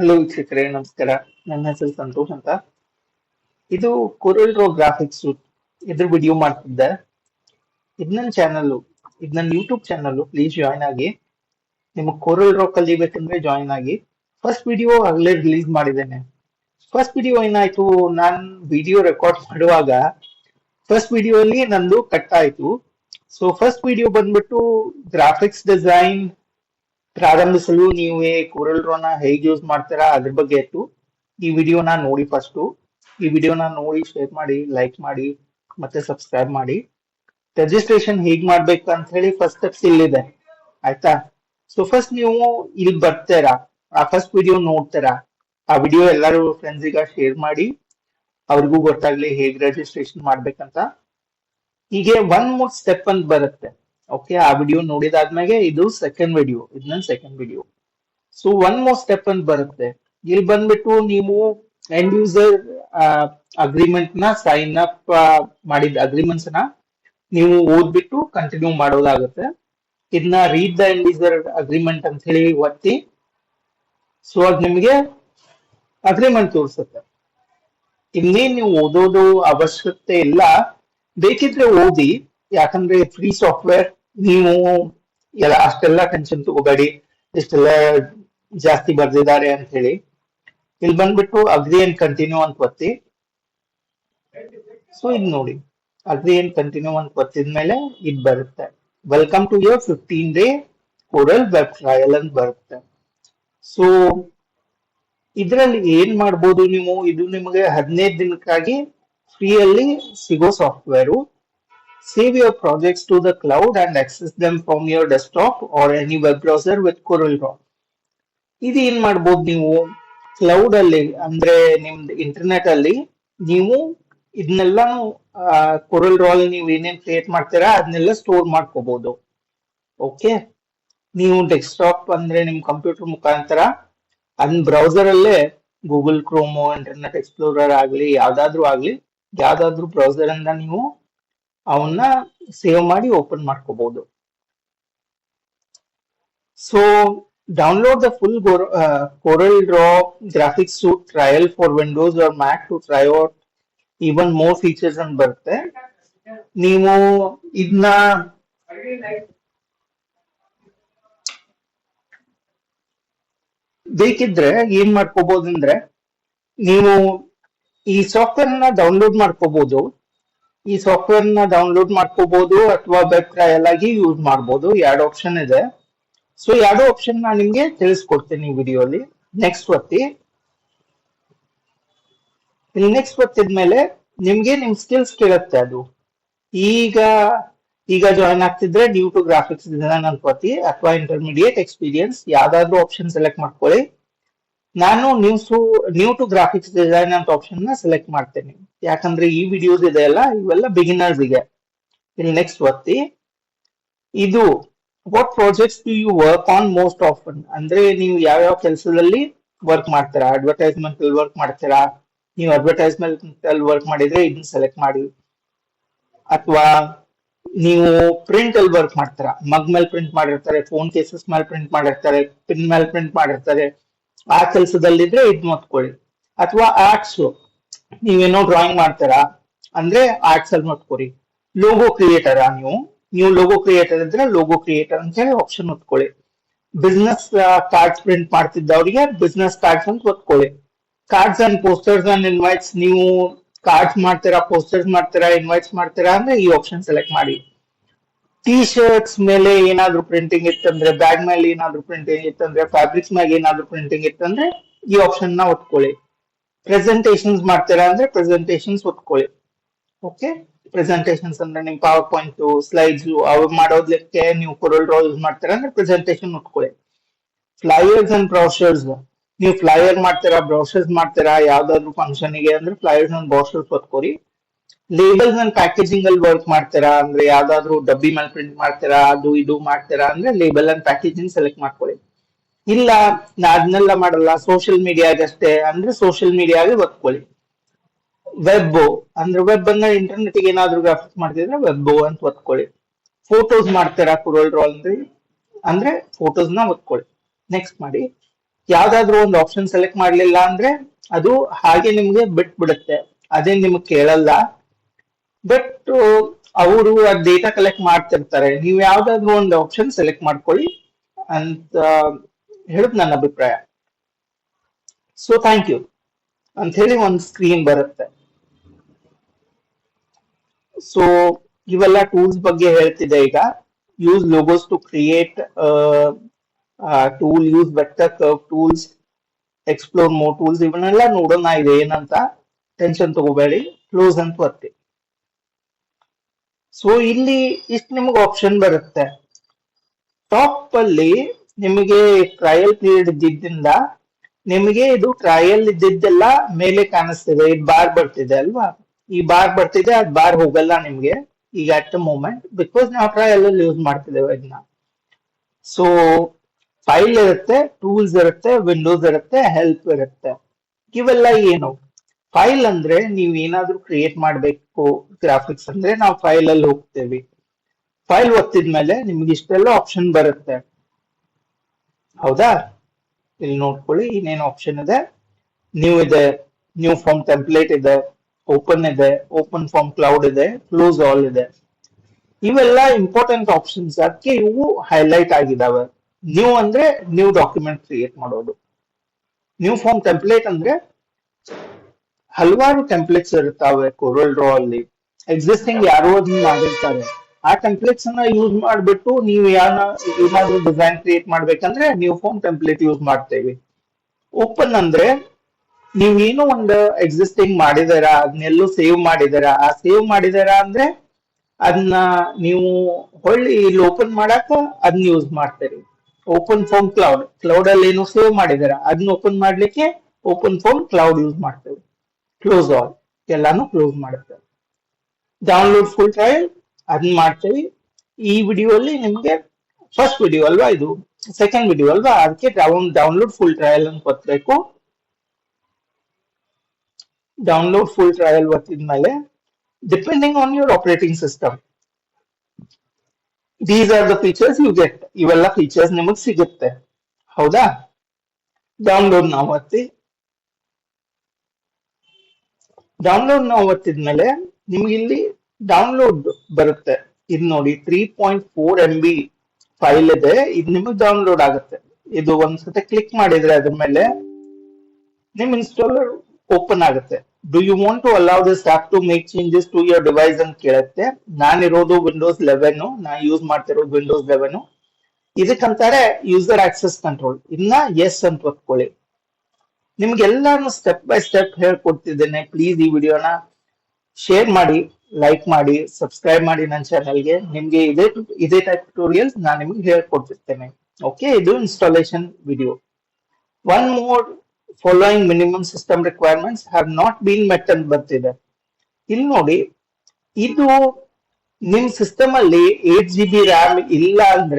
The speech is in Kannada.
ಹಲೋ ವೀಕ್ಷಕರೇ, ನಮಸ್ಕಾರ. ನನ್ನ ಹೆಸರು ಸಂತೋಷ್ ಅಂತ. ಇದು ಕೊರಲ್ ರೋ ಗ್ರಾಫಿಕ್ಸ್ ಇದ್ರ ವಿಡಿಯೋ ಮಾಡ್ತಿದ್ದೆ. ಇದು ನನ್ನ ಚಾನಲ್ ಇದು ನನ್ನ ಯೂಟ್ಯೂಬ್ ಚಾನಲ್ ಪ್ಲೀಸ್ ಜಾಯ್ನ್ ಆಗಿ. ನಿಮಗೆ ಕೊರಲ್ ರೋ ಕಲಿಬೇಕಂದ್ರೆ ಜಾಯ್ನ್ ಆಗಿ. ಫಸ್ಟ್ ವಿಡಿಯೋ ಆಗಲೇ ರಿಲೀಸ್ ಮಾಡಿದ್ದೇನೆ. ಫಸ್ಟ್ ವಿಡಿಯೋ ಏನಾಯ್ತು? ನಾನು ವಿಡಿಯೋ ರೆಕಾರ್ಡ್ ಮಾಡುವಾಗ ಫಸ್ಟ್ ವಿಡಿಯೋ ಅಲ್ಲಿ ನಂದು ಕಟ್ ಆಯ್ತು. ಸೊ ಫಸ್ಟ್ ವಿಡಿಯೋ ಬಂದ್ಬಿಟ್ಟು ಗ್ರಾಫಿಕ್ಸ್ ಡಿಸೈನ್ ಪ್ರಾರಂಭಿಸಲು ನೀವು ಕೋರಲ್ ರೋನ ಹೇಗೆ ಯೂಸ್ ಮಾಡ್ತೀರಾ ಅದ್ರ ಬಗ್ಗೆ ಇತ್ತು. ಈ ವಿಡಿಯೋನ ನೋಡಿ ಫಸ್ಟು ಈ ವಿಡಿಯೋನ ನೋಡಿ ಶೇರ್ ಮಾಡಿ ಲೈಕ್ ಮಾಡಿ, ಮತ್ತೆ ಸಬ್ಸ್ಕ್ರೈಬ್ ಮಾಡಿ. ರಿಜಿಸ್ಟ್ರೇಷನ್ ಹೇಗ್ ಮಾಡ್ಬೇಕು ಅಂತ ಹೇಳಿ ಫಸ್ಟ್ ಸ್ಟೆಪ್ಸ್ ಇಲ್ಲಿದೆ. ಆಯ್ತಾ? ಸೊ ಫಸ್ಟ್ ನೀವು ಇಲ್ಲಿ ಬರ್ತೀರಾ? ಆ ಫಸ್ಟ್ ವಿಡಿಯೋ ನೋಡ್ತೀರಾ? ಆ ವಿಡಿಯೋ ಎಲ್ಲರೂ ಫ್ರೆಂಡ್ಸಿಗ ಶೇರ್ ಮಾಡಿ. ಅವ್ರಿಗೂ ಗೊತ್ತಾಗ್ಲಿ ಹೇಗ್ ರಿಜಿಸ್ಟ್ರೇಷನ್ ಮಾಡ್ಬೇಕಂತ. ಹೀಗೆ ಒನ್ ಮೂರ್ ಸ್ಟೆಪ್ ಅಂತ ಬರುತ್ತೆ. ಓಕೆ ಆ ವಿಡಿಯೋ ನೋಡಿದಾದ್ಮೇಲೆ ಇದು ಸೆಕೆಂಡ್ ವಿಡಿಯೋ ಇದು ನನ್ನ second video so one more step ಅಂತ ಬರುತ್ತೆ. ಇಲ್ಲಿ ಬಂದ್ಬಿಟ್ಟು ನೀವು ಎಂಡ್ ಯೂಸರ್ ಅಗ್ರಿಮೆಂಟ್ನ ಸೈನ್ ಅಪ್ ಮಾಡಿದ ಅಗ್ರಿಮೆಂಟ್ಸ್ನ ನೀವು ಓದ್ಬಿಟ್ಟು ಕಂಟಿನ್ಯೂ ಮಾಡೋದಾಗುತ್ತೆ. ಇದನ್ನ read the end user agreement ಅಂತ ಹೇಳಿ ಒತ್ತಿ ಸೊ ಅದು ನಿಮಗೆ ಅಗ್ರಿಮೆಂಟ್ ತೋರಿಸುತ್ತೆ. ಇನ್ನೇನ್ ನೀವು ಓದೋದು ಅವಶ್ಯಕತೆ ಇಲ್ಲ, ಬೇಕಿದ್ರೆ ಓದಿ, ಯಾಕಂದ್ರೆ ಫ್ರೀ ಸಾಫ್ಟ್ವೇರ್ ನೀವು ಎಲ್ಲ ಅಷ್ಟೆಲ್ಲ ಟೆನ್ಷನ್ ತಗೋಬೇಡಿ, ಇಷ್ಟೆಲ್ಲ ಜಾಸ್ತಿ ಬರ್ದಿದ್ದಾರೆ ಅಂತ ಹೇಳಿ ಇಲ್ಲಿ ಬಂದ್ಬಿಟ್ಟು ಅಗ್ರಿ ಅಂಡ್ ಕಂಟಿನ್ಯೂ ಅಂತ ಒತ್ತಿ ಸೊ ಇದು ನೋಡಿ. ಅಗ್ರಿ ಅಂಡ್ ಕಂಟಿನ್ಯೂ ಅಂತ ಒತ್ತಿದ್ಮೇಲೆ ಇದು ಬರುತ್ತೆ. Welcome to your fifteen day Corel web trial ಅಂತ ಬರುತ್ತೆ. ಸೊ ಇದರಲ್ಲಿ ಏನ್ ಮಾಡ್ಬೋದು ನೀವು? ಇದು ನಿಮಗೆ ಹದಿನೈದು ದಿನಕ್ಕಾಗಿ ಫ್ರೀಯಲ್ಲಿ ಸಿಗೋ software Save your projects to the cloud and access them from your desktop or any web browser with CorelDRAW. ಇದು ಏನ್ ಮಾಡ್ಬೋದು ನೀವು? ಕ್ಲೌಡ್ ಅಲ್ಲಿ, ಅಂದ್ರೆ ನಿಮ್ದು ಇಂಟರ್ನೆಟ್ ಅಲ್ಲಿ ನೀವು ಇದನ್ನೆಲ್ಲ ಕೊರಲ್ ರಾಲ್ ನೀವು ಏನೇನ್ ಕ್ರಿಯೇಟ್ ಮಾಡ್ತೀರಾ ಅದನ್ನೆಲ್ಲ ಸ್ಟೋರ್ ಮಾಡ್ಕೋಬಹುದು ಓಕೆ ನೀವು ಡೆಸ್ಕ್ಟಾಪ್ ಅಂದ್ರೆ ನಿಮ್ ಕಂಪ್ಯೂಟರ್ ಮುಖಾಂತರ, ಅದ್ ಬ್ರೌಸರ್ ಅಲ್ಲೇ ಗೂಗಲ್ ಕ್ರೋಮೋ ಇಂಟರ್ನೆಟ್ ಎಕ್ಸ್ಪ್ಲೋರರ್ ಆಗ್ಲಿ, ಯಾವ್ದಾದ್ರು ಆಗ್ಲಿ, ಯಾವ್ದಾದ್ರು ಬ್ರೌಸರ್ ಇಂದ ನೀವು ಅವನ್ನ ಸೇವ್ ಮಾಡಿ ಓಪನ್ ಮಾಡ್ಕೋಬಹುದು so download the full CorelDRAW graphics to trial for Windows or Mac to try out even more features ಅಂತ ಬರುತ್ತೆ. ನೀವು ಇದನ್ನ ಬೇಕಿದ್ರೆ ಏನ್ ಮಾಡ್ಕೋಬಹುದು ಅಂದ್ರೆ ನೀವು ಈ ಸಾಫ್ಟ್ವೇರ್ ಡೌನ್ಲೋಡ್ ಮಾಡ್ಕೋಬಹುದು ಈ ಸಾಫ್ಟ್ವೇರ್ನ ಡೌನ್ಲೋಡ್ ಮಾಡ್ಕೋಬಹುದು ಅಥವಾ ವೆಬ್ ಟ್ರಯಲ್ ಆಗಿ ಯೂಸ್ ಮಾಡಬಹುದು ಎರಡು ಆಪ್ಷನ್ ಇದೆ. ಸೊ ಎರಡು ಆಪ್ಷನ್ ನಾನು ನಿಮ್ಗೆ ತಿಳಿಸ್ಕೊಡ್ತೀನಿ ಈ ವಿಡಿಯೋಲಿ ನೆಕ್ಸ್ಟ್ ಒತ್ತಿ. ಇಲ್ಲಿ ನೆಕ್ಸ್ಟ್ ಒತ್ತಿದ್ಮೇಲೆ ನಿಮ್ಗೆ ನಿಮ್ ಸ್ಕಿಲ್ಸ್ ಕೇಳುತ್ತೆ ಅದು. ಈಗ ಈಗ ಜಾಯಿನ್ ಆಗ್ತಿದ್ರೆ ಡ್ಯೂ ಟು ಗ್ರಾಫಿಕ್ಸ್ ಡಿಸೈನ್ ಅನ್ಕೋತಿ ಅಥವಾ ಇಂಟರ್ಮೀಡಿಯೇಟ್ ಎಕ್ಸ್ಪೀರಿಯನ್ಸ್ ಯಾವ್ದಾದ್ರು ಆಪ್ಷನ್ ಸೆಲೆಕ್ಟ್ ಮಾಡ್ಕೊಳ್ಳಿ. ನಾನು news new to graphics design ಅಂತ ಆಪ್ಷನ್ನ ಸೆಲೆಕ್ಟ್ ಮಾಡ್ತೇನೆ. ಯಾಕಂದ್ರೆ ಈ ವಿಡಿಯೋಸ್ ಇದೆ ಅಲ್ಲ, ಇವೆಲ್ಲ ಬಿಗಿನರ್ಸ್ಗೆ. ಇಲ್ಲಿ ನೆಕ್ಸ್ಟ್ ಒತ್ತಿ. ಇದು what projects do you work on most often ಅಂದ್ರೆ ನೀವು ಯಾವ ಯಾವ ಕೆಲಸದಲ್ಲಿ ವರ್ಕ್ ಮಾಡ್ತೀರಾ? ಅಡ್ವರ್ಟೈಸ್ಮೆಂಟ್ ಅಲ್ಲಿ ವರ್ಕ್ ಮಾಡ್ತೀರಾ? ನೀವು ಅಡ್ವರ್ಟೈಸ್ಮೆಂಟ್ ಅಲ್ಲಿ ವರ್ಕ್ ಮಾಡಿದ್ರೆ ಇದನ್ನ ಸೆಲೆಕ್ಟ್ ಮಾಡಿ. ಅಥವಾ ನೀವು ಪ್ರಿಂಟ್ ಅಲ್ಲಿ ವರ್ಕ್ ಮಾಡ್ತೀರಾ? ಮಗ್ ಮೇಲೆ ಪ್ರಿಂಟ್ ಮಾಡಿರ್ತಾರೆ ಫೋನ್ ಕೇಸಸ್ ಮೇಲೆ ಪ್ರಿಂಟ್ ಮಾಡಿರ್ತಾರೆ ಪಿನ್ ಮೇಲೆ ಪ್ರಿಂಟ್ ಮಾಡಿರ್ತಾರೆ. ಆ ಕೆಲಸದಲ್ಲಿದ್ರೆ ಇದ್ ನೋಡ್ಕೊಳ್ಳಿ. ಅಥವಾ ಆರ್ಟ್ಸ್ ನೀವೇನೋ ಡ್ರಾಯಿಂಗ್ ಮಾಡ್ತೀರಾ? ಅಂದ್ರೆ ಆರ್ಟ್ಸ್ ಅಲ್ಲಿ ನೋಡ್ಕೊರಿ ಲೋಗೋ ಕ್ರಿಯೇಟರಾ ನೀವು? ನೀವು ಲೋಗೋ ಕ್ರಿಯೇಟರ್ ಇದ್ರೆ ಲೋಗೋ ಕ್ರಿಯೇಟರ್ ಅಂತ ಹೇಳಿ ಆಪ್ಷನ್ ಒತ್ಕೊಳ್ಳಿ. ಬಿಸ್ನೆಸ್ ಕಾರ್ಡ್ಸ್ ಪ್ರಿಂಟ್ ಮಾಡ್ತಿದ್ದವರಿಗೆ ಬಿಸ್ನೆಸ್ ಕಾರ್ಡ್ಸ್ ಅಂತ ಒತ್ಕೊಳ್ಳಿ. Cards and posters and invites ನೀವು ಕಾರ್ಡ್ಸ್ ಮಾಡ್ತೀರಾ ಪೋಸ್ಟರ್ಸ್ ಮಾಡ್ತೀರಾ ಇನ್ವೈಟ್ಸ್ ಮಾಡ್ತೀರಾ ಅಂದ್ರೆ ಈ ಆಪ್ಷನ್ ಸೆಲೆಕ್ಟ್ ಮಾಡಿ. ಟಿ ಶರ್ಟ್ಸ್ ಮೇಲೆ ಏನಾದ್ರು ಪ್ರಿಂಟಿಂಗ್ ಇತ್ತಂದ್ರೆ ಬ್ಯಾಗ್ ಮೇಲೆ ಏನಾದ್ರು ಪ್ರಿಂಟಿಂಗ್ ಇತ್ತಂದ್ರೆ ಫ್ಯಾಬ್ರಿಕ್ಸ್ ಮ್ಯಾಗ ಏನಾದ್ರು ಪ್ರಿಂಟಿಂಗ್ ಇತ್ತಂದ್ರೆ, ಈ ಆಪ್ಷನ್ನ ಒತ್ಕೊಳ್ಳಿ. ಪ್ರೆಸೆಂಟೇಷನ್ಸ್ ಮಾಡ್ತೀರಾ ಅಂದ್ರೆ ಪ್ರೆಸೆಂಟೇಷನ್ಸ್ ಒತ್ಕೊಳ್ಳಿ. ಓಕೆ ಪ್ರೆಸೆಂಟೇಷನ್ಸ್ ಅಂದ್ರೆ ನಿಮ್ ಪವರ್ ಪಾಯಿಂಟ್ ಸ್ಲೈಡ್ಸ್ ಅವು ಮಾಡೋದಕ್ಕೆ ನೀವು ಕೊರಲ್ ಡ್ರಾ ಯೂಸ್ ಮಾಡ್ತೀರಾ ಅಂದ್ರೆ ಪ್ರೆಸೆಂಟೇಶನ್ ಒತ್ಕೊಳ್ಳಿ. ಫ್ಲೈಯರ್ಸ್ ಅಂಡ್ ಬ್ರೌಷರ್ಸ್ ನೀವು ಫ್ಲೈಯರ್ ಮಾಡ್ತೀರಾ ಬ್ರೌಷರ್ಸ್ ಮಾಡ್ತೀರಾ, ಯಾವ್ದಾದ್ರು ಫಂಕ್ಷನ್ಗೆ ಅಂದ್ರೆ ಫ್ಲೈಯರ್ಸ್ ಅಂಡ್ ಬ್ರೌಷರ್ಸ್ ಒತ್ಕೊರಿ ಲೇಬಲ್ಸ್ ಅಂಡ್ ಪ್ಯಾಕೇಜಿಂಗ್ ಅಲ್ಲಿ ವರ್ಕ್ ಮಾಡ್ತೀರಾ? ಅಂದ್ರೆ ಯಾವ್ದಾದ್ರು ಡಬ್ಬಿ ಮೇಲೆ ಪ್ರಿಂಟ್ ಮಾಡ್ತೀರಾ? ಅದು ಇದು ಮಾಡ್ತೀರಾ? ಅಂದ್ರೆ ಲೇಬಲ್ ಅಂಡ್ ಪ್ಯಾಕೇಜಿಂಗ್ ಸೆಲೆಕ್ಟ್ ಮಾಡ್ಕೊಳ್ಳಿ. ಇಲ್ಲ, ನಾ ಅದನ್ನೆಲ್ಲ ಮಾಡಲ್ಲ. ಸೋಷಿಯಲ್ ಮೀಡಿಯಾಗಷ್ಟೇ ಅಂದ್ರೆ ಸೋಷಿಯಲ್ ಮೀಡಿಯಾಗೆ ಒತ್ಕೊಳ್ಳಿ. ವೆಬ್ ಅಂದ್ರೆ ವೆಬ್ ಅಂದ್ರೆ ಇಂಟರ್ನೆಟ್ಗೆ ಏನಾದ್ರು ಗ್ರಾಫಿಕ್ಸ್ ಮಾಡ್ತಿದ್ರೆ ವೆಬ್ ಅಂತ ಒತ್ಕೊಳ್ಳಿ. ಫೋಟೋಸ್ ಮಾಡ್ತೀರಾ ಕುರೋಲ್ ಡ್ರಾ ಅಂದ್ರೆ ಅಂದ್ರೆ ಫೋಟೋಸ್ನ ಒತ್ಕೊಳ್ಳಿ. ನೆಕ್ಸ್ಟ್ ಮಾಡಿ. ಯಾವ್ದಾದ್ರು ಒಂದು ಆಪ್ಷನ್ ಸೆಲೆಕ್ಟ್ ಮಾಡ್ಲಿಲ್ಲ ಅಂದ್ರೆ ಅದು ಹಾಗೆ ನಿಮ್ಗೆ ಬಿಟ್ಬಿಡುತ್ತೆ. ಅದೇ ನಿಮ್ಗೆ ಕೇಳಲ್ಲ. ಬಟ್ ಅವರು ಡೇಟಾ ಕಲೆಕ್ಟ್ ಮಾಡ್ತಿರ್ತಾರೆ. ನೀವು ಯಾವ್ದಾದ್ರು ಒಂದು ಆಪ್ಷನ್ ಸೆಲೆಕ್ಟ್ ಮಾಡ್ಕೊಳ್ಳಿ ಅಂತ ಹೇಳುದು ನನ್ನ ಅಭಿಪ್ರಾಯ. ಸೊ ಥ್ಯಾಂಕ್ ಯು ಅಂತ ಹೇಳಿ ಒಂದು ಸ್ಕ್ರೀನ್ ಬರುತ್ತೆ. ಸೊ ಇವೆಲ್ಲ ಟೂಲ್ಸ್ ಬಗ್ಗೆ ಹೇಳ್ತಿದೆ ಈಗ. Use logos to create tool use vector curve tools explore more tools ಇವನ್ನೆಲ್ಲ ನೋಡೋಣ ಇದೆ ಏನಂತ. ಟೆನ್ಷನ್ ತಗೋಬೇಡಿ. ಕ್ಲೋಸ್ ಅಂತ ಒತ್ತಿ ಸೊ ಇಲ್ಲಿ ಇಷ್ಟು ನಿಮಗೆ ಆಪ್ಷನ್ ಬರುತ್ತೆ. ಟಾಪ್ ಅಲ್ಲಿ ನಿಮಗೆ ಟ್ರಯಲ್ ಪೀರಿಯಡ್ ಇದ್ದಿದ್ದಿಂದ ನಿಮಗೆ ಇದು ಟ್ರಯಲ್ ಇದ್ದಿದ್ದೆಲ್ಲ ಮೇಲೆ ಕಾಣಿಸ್ತಿದೆ. ಇದು ಬಾರ್ ಬರ್ತಿದೆ ಅಲ್ವಾ? ಈ ಬಾರ್ ಬರ್ತಿದೆ, ಅದ್ ಬಾರ್ ಹೋಗಲ್ಲ ನಿಮ್ಗೆ ಈಗ ಅಟ್ ದ ಮೂಮೆಂಟ್ ಬಿಕಾಸ್ ನಾವು ಟ್ರಯಲ್ ಅಲ್ಲಿ ಯೂಸ್ ಮಾಡ್ತಿದ್ದೇವೆ ಇದನ್ನ ಸೊ ಫೈಲ್ ಇರುತ್ತೆ ಟೂಲ್ಸ್ ಇರುತ್ತೆ ವಿಂಡೋಸ್ ಇರುತ್ತೆ ಹೆಲ್ಪ್ ಇರುತ್ತೆ. ಇವೆಲ್ಲ ಏನು? ಫೈಲ್ ಅಂದ್ರೆ ನೀವು ಏನಾದ್ರೂ ಕ್ರಿಯೇಟ್ ಮಾಡಬೇಕು ಗ್ರಾಫಿಕ್ಸ್ ಅಂದ್ರೆ ನಾವು ಫೈಲ್ ಅಲ್ಲಿ ಹೋಗ್ತೇವೆ. ಫೈಲ್ ಒತ್ತಿದ್ಮೇಲೆ ನಿಮ್ಗೆ ಇಷ್ಟೆಲ್ಲ ಆಪ್ಷನ್ ಬರುತ್ತೆ. ಹೌದಾ? ಇಲ್ಲಿ ನೋಡ್ಕೊಳ್ಳಿ, ಇನ್ನೇನು ಆಪ್ಷನ್ ಇದೆ? ನ್ಯೂ ಇದೆ ನ್ಯೂ ಫಾರ್ಮ್ ಟೆಂಪ್ಲೇಟ್ ಇದೆ ಓಪನ್ ಇದೆ ಓಪನ್ ಫಾರ್ಮ್ ಕ್ಲೌಡ್ ಇದೆ ಕ್ಲೋಸ್ ಆಲ್ ಇದೆ. ಇವೆಲ್ಲ ಇಂಪಾರ್ಟೆಂಟ್ ಆಪ್ಷನ್ಸ್ ಅದಕ್ಕೆ ಇವು ಹೈಲೈಟ್ ಆಗಿದಾವೆ. ನ್ಯೂ ಅಂದ್ರೆ ನ್ಯೂ ಡಾಕ್ಯುಮೆಂಟ್ ಕ್ರಿಯೇಟ್ ಮಾಡೋದು. ನ್ಯೂ ಫಾರ್ಮ್ ಟೆಂಪ್ಲೇಟ್ ಅಂದ್ರೆ ಹಲವಾರು ಟೆಂಪ್ಲೇಟ್ಸ್ ಇರ್ತಾವೆ ಕೊರಲ್ ಡ್ರಾ ಅಲ್ಲಿ. ಎಕ್ಸಿಸ್ಟಿಂಗ್ ಯಾರೋ ಅದನ್ನ ಮಾಡಿರ್ತಾರೆ. ಆ ಟೆಂಪ್ಲೇಟ್ಸ್ ಅನ್ನ ಯೂಸ್ ಮಾಡ್ಬಿಟ್ಟು ನೀವು ಯಾವ ಏನಾದ್ರೂ ಡಿಸೈನ್ ಕ್ರಿಯೇಟ್ ಮಾಡ್ಬೇಕಂದ್ರೆ ನೀವು ಫಾರ್ಮ್ ಟೆಂಪ್ಲೇಟ್ ಯೂಸ್ ಮಾಡ್ತೇವೆ. ಓಪನ್ ಅಂದ್ರೆ ನೀವು ಏನೋ ಒಂದು ಎಕ್ಸಿಸ್ಟಿಂಗ್ ಮಾಡಿದಾರ ಅದನ್ನೆಲ್ಲೂ ಸೇವ್ ಮಾಡಿದಾರ ಆ ಸೇವ್ ಮಾಡಿದಾರ ಅಂದ್ರೆ ಅದನ್ನ ನೀವು ಹೊಳ್ಳಿ ಇಲ್ಲಿ ಓಪನ್ ಮಾಡಾಕ ಅದನ್ನ ಯೂಸ್ ಮಾಡ್ತೀರಿ ಓಪನ್ ಫಾರ್ಮ್ ಕ್ಲೌಡ್ ಕ್ಲೌಡ್ ಅಲ್ಲಿ ಏನೋ ಸೇವ್ ಮಾಡಿದಾರ ಅದನ್ನ ಓಪನ್ ಮಾಡ್ಲಿಕ್ಕೆ ಓಪನ್ ಫಾರ್ಮ್ ಕ್ಲೌಡ್ ಯೂಸ್ ಮಾಡ್ತೇವೆ. ಕ್ಲೋಸ್ ಆಲ್ ಎಲ್ಲಾನು ಕ್ಲೋಸ್ ಮಾಡುತ್ತೆ. ಡೌನ್ಲೋಡ್ ಫುಲ್ ಟ್ರಯಲ್ ಅದನ್ನ ಮಾಡ್ತೀವಿ. ಈ ವಿಡಿಯೋ ಅಲ್ಲಿ ನಿಮ್ಗೆ ಫಸ್ಟ್ ವಿಡಿಯೋ ಅಲ್ವಾ ಇದು? ಸೆಕೆಂಡ್ ವಿಡಿಯೋ ಅಲ್ವಾ? ಅದಕ್ಕೆ ಡೌನ್ ಡೌನ್ಲೋಡ್ ಫುಲ್ ಟ್ರಯಲ್ ಅಂತ ಒತ್ತಬೇಕು download full trial ಒತ್ತಿದ್ಮೇಲೆ depending on your operating system these are the features you get ಇವೆಲ್ಲ ಫೀಚರ್ಸ್ ನಿಮಗೆ ಸಿಗುತ್ತೆ. ಹೌದಾ? ಡೌನ್ಲೋಡ್ ನಾವು ಒತ್ತಿ ಡೌನ್ಲೋಡ್ ನಾವು ಒತ್ತಿದ್ಮೇಲೆ ನಿಮ್ಗೆ ಇಲ್ಲಿ ಡೌನ್ಲೋಡ್ ಬರುತ್ತೆ. ಇದು ನೋಡಿ three point four M B file ಇದೆ. ಇದು ನಿಮಗೆ ಡೌನ್ಲೋಡ್ ಆಗುತ್ತೆ. ಇದು ಒಂದ್ಸತಿ ಕ್ಲಿಕ್ ಮಾಡಿದ್ರೆ ಅದ್ರ ಮೇಲೆ ನಿಮ್ ಇನ್ಸ್ಟಾಲರ್ ಓಪನ್ ಆಗುತ್ತೆ. Do you want to allow this app to make changes to your device ಅಂತ ಕೇಳುತ್ತೆ. ನಾನು ಇರೋದು ವಿಂಡೋಸ್ ಲೆವೆನ್ ನಾ ಯೂಸ್ ಮಾಡ್ತಿರೋದು ವಿಂಡೋಸ್ ಲೆವೆನ್ ಇದಕ್ಕಂತಾರೆ ಯೂಸರ್ ಆಕ್ಸೆಸ್ ಕಂಟ್ರೋಲ್ ಇನ್ನ ಎಸ್ ಅಂತ ಒತ್ಕೊಳ್ಳಿ ನಿಮ್ಗೆಲ್ಲಾನು ಸ್ಟೆಪ್ ಬೈ ಸ್ಟೆಪ್ ಹೇಳ್ಕೊಡ್ತಿದ್ದೇನೆ. ಪ್ಲೀಸ್ ಈ ವಿಡಿಯೋನ ಶೇರ್ ಮಾಡಿ ಲೈಕ್ ಮಾಡಿ ಸಬ್ಸ್ಕ್ರೈಬ್ ಮಾಡಿ ನನ್ನ ಚಾನಲ್ಗೆ ನಿಮ್ಗೆ ಇದೇ ಇದೇ ಟೈಪ್ ಟ್ಯೂಟೋರಿಯಲ್ಸ್ ನಾನು ನಿಮ್ಗೆ ಹೇಳ್ಕೊಡ್ತಿರ್ತೇನೆ. ಓಕೆ ಇದು installation video one more following minimum system requirements have not been met ಅಂತ ಬರ್ತಿದೆ. ಇಲ್ಲಿ ನೋಡಿ, ಇದು ನಿಮ್ ಸಿಸ್ಟಮ್ ಅಲ್ಲಿ ಏಟ್ ಜಿ ಬಿ ರ್ಯಾಮ್ ಇಲ್ಲ ಅಂದ್ರೆ